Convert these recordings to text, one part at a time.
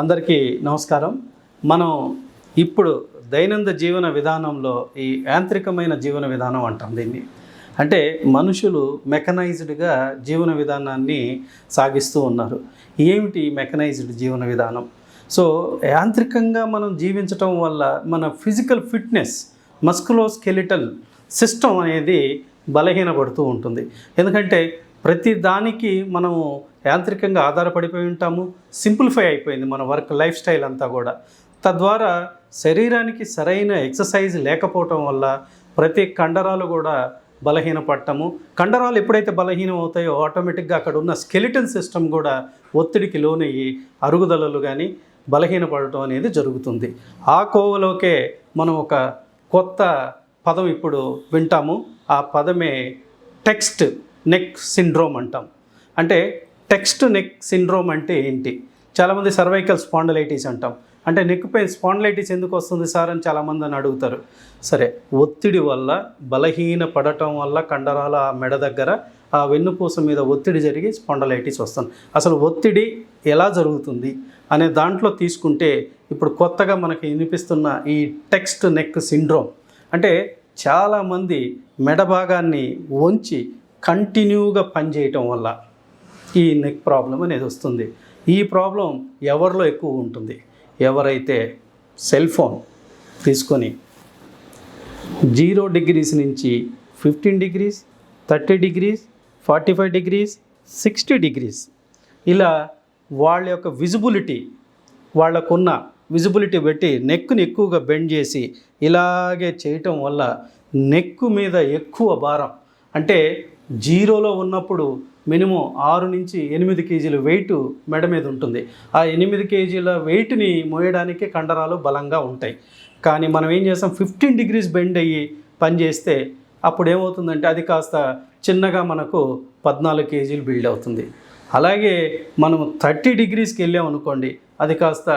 అందరికీ నమస్కారం. మనం ఇప్పుడు దైనందిన జీవన విధానంలో ఈ యాంత్రికమైన జీవన విధానం అంటాం దీన్ని. అంటే మనుషులు మెకనైజ్డ్గా జీవన విధానాన్ని సాగిస్తూ ఉన్నారు. ఏమిటి మెకనైజ్డ్ జీవన విధానం? సో యాంత్రికంగా మనం జీవించటం వల్ల మన ఫిజికల్ ఫిట్నెస్ మస్కులోస్కెలిటల్ సిస్టమ్ అనేది బలహీనపడుతూ ఉంటుంది. ఎందుకంటే ప్రతి దానికి మనము యాంత్రికంగా ఆధారపడిపోయి ఉంటాము సింప్లిఫై అయిపోయింది మన వర్క్ లైఫ్ స్టైల్ అంతా కూడా. తద్వారా శరీరానికి సరైన ఎక్సర్సైజ్ లేకపోవటం వల్ల ప్రతి కండరాలు కూడా బలహీనపడటము. కండరాలు ఎప్పుడైతే బలహీనం అవుతాయో ఆటోమేటిక్గా అక్కడ ఉన్న స్కెలిటన్ సిస్టమ్ కూడా ఒత్తిడికి లోనయ్యి అరుగుదలలు కానీ బలహీనపడటం అనేది జరుగుతుంది. ఆ కోవలోకే మనం ఒక కొత్త పదం ఇప్పుడు వింటాము. ఆ పదమే టెక్స్ట్ నెక్ సిండ్రోమ్ అంటాం. అంటే టెక్స్ట్ నెక్ సిండ్రోమ్ అంటే ఏంటి? చాలామంది సర్వైకల్ స్పాండలైటిస్ అంటాం. అంటే నెక్ పెయిన్ స్పాండలైటిస్ ఎందుకు వస్తుంది సార్ అని చాలామంది అని అడుగుతారు. సరే ఒత్తిడి వల్ల బలహీన పడటం వల్ల కండరాల ఆ మెడ దగ్గర ఆ వెన్నుపూస మీద ఒత్తిడి జరిగి స్పాండలైటిస్ వస్తుంది. అసలు ఒత్తిడి ఎలా జరుగుతుంది అనే దాంట్లో తీసుకుంటే ఇప్పుడు కొత్తగా మనకి వినిపిస్తున్న ఈ టెక్స్ట్ నెక్ సిండ్రోమ్ అంటే చాలామంది మెడ భాగాన్ని వంచి కంటిన్యూగా పనిచేయటం వల్ల ఈ నెక్ ప్రాబ్లం అనేది వస్తుంది. ఈ ప్రాబ్లం ఎవరిలో ఎక్కువ ఉంటుంది? ఎవరైతే సెల్ ఫోన్ తీసుకొని జీరో డిగ్రీస్ నుంచి fifteen degrees thirty degrees forty five degrees sixty degrees ఇలా వాళ్ళ యొక్క విజిబిలిటీ వాళ్ళకున్న విజిబిలిటీ పెట్టి నెక్కుని ఎక్కువగా బెండ్ చేసి ఇలాగే చేయటం వల్ల నెక్కు మీద ఎక్కువ భారం. అంటే జీరోలో ఉన్నప్పుడు మినిమం ఆరు నుంచి ఎనిమిది కేజీల వెయిట్ మెడ మీద ఉంటుంది. ఆ ఎనిమిది కేజీల వెయిట్ని మోయడానికి కండరాలు బలంగా ఉంటాయి. కానీ మనం ఏం చేస్తాం? ఫిఫ్టీన్ డిగ్రీస్ బెండ్ అయ్యి పని చేస్తే అప్పుడు ఏమవుతుందంటే అది కాస్త చిన్నగా మనకు పద్నాలుగు కేజీలు బిల్డ్ అవుతుంది. అలాగే మనం థర్టీ డిగ్రీస్కి వెళ్ళామనుకోండి అది కాస్త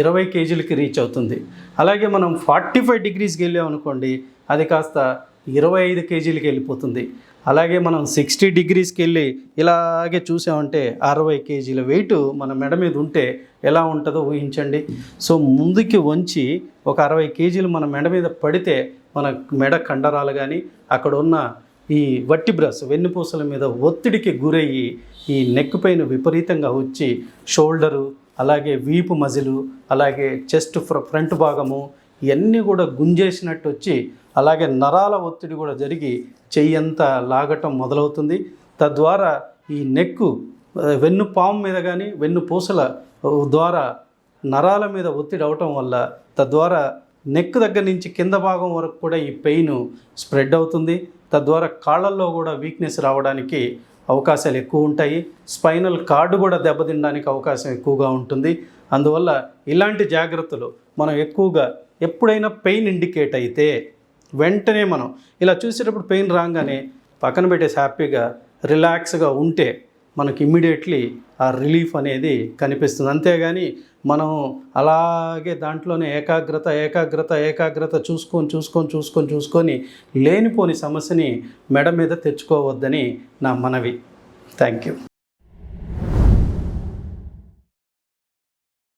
ఇరవై కేజీలకి రీచ్ అవుతుంది. అలాగే మనం ఫార్టీ ఫైవ్ డిగ్రీస్కి వెళ్ళామనుకోండి అది కాస్త ఇరవై ఐదు కేజీలకి వెళ్ళిపోతుంది. అలాగే మనం సిక్స్టీ డిగ్రీస్కి వెళ్ళి ఇలాగే చూసామంటే అరవై కేజీల వెయిట్ మన మెడ మీద ఉంటే ఎలా ఉంటుందో ఊహించండి. సో ముందుకి వంచి ఒక అరవై కేజీలు మన మెడ మీద పడితే మన మెడ కండరాలు కానీ అక్కడ ఉన్న ఈ వట్టి బ్రష్ వెన్నుపూసల మీద ఒత్తిడికి గురయ్యి ఈ నెక్ పైన విపరీతంగా వచ్చి షోల్డరు అలాగే వీపు మజిలు అలాగే చెస్ట్ ఫ్రంట్ భాగము ఇవన్నీ కూడా గుంజేసినట్టు వచ్చి అలాగే నరాల ఒత్తిడి కూడా జరిగి చెయ్యంతా లాగటం మొదలవుతుంది. తద్వారా ఈ నెక్కు వెన్ను పాము మీద కానీ వెన్ను పూసల ద్వారా నరాల మీద ఒత్తిడి అవటం వల్ల తద్వారా నెక్ దగ్గర నుంచి కింద భాగం వరకు కూడా ఈ పెయిన్ స్ప్రెడ్ అవుతుంది. తద్వారా కాళ్ళల్లో కూడా వీక్నెస్ రావడానికి అవకాశాలు ఎక్కువ ఉంటాయి. స్పైనల్ కార్డు కూడా దెబ్బతినడానికి అవకాశం ఎక్కువగా ఉంటుంది. అందువల్ల ఇలాంటి జాగ్రత్తలు మనం ఎక్కువగా ఎప్పుడైనా పెయిన్ ఇండికేట్ అయితే వెంటనే మనం ఇలా చూసేటప్పుడు పెయిన్ రాగానే పక్కన పెట్టేసి హ్యాపీగా రిలాక్స్గా ఉంటే మనకి ఇమ్మీడియట్లీ ఆ రిలీఫ్ అనేది కనిపిస్తుంది. అంతేగాని మనం అలాగే దాంట్లోనే ఏకాగ్రత ఏకాగ్రత ఏకాగ్రత చూసుకొని చూసుకొని చూసుకొని చూసుకొని లేనిపోని సమస్యని మెడ మీద తెచ్చుకోవద్దని నా మనవి. Thank you.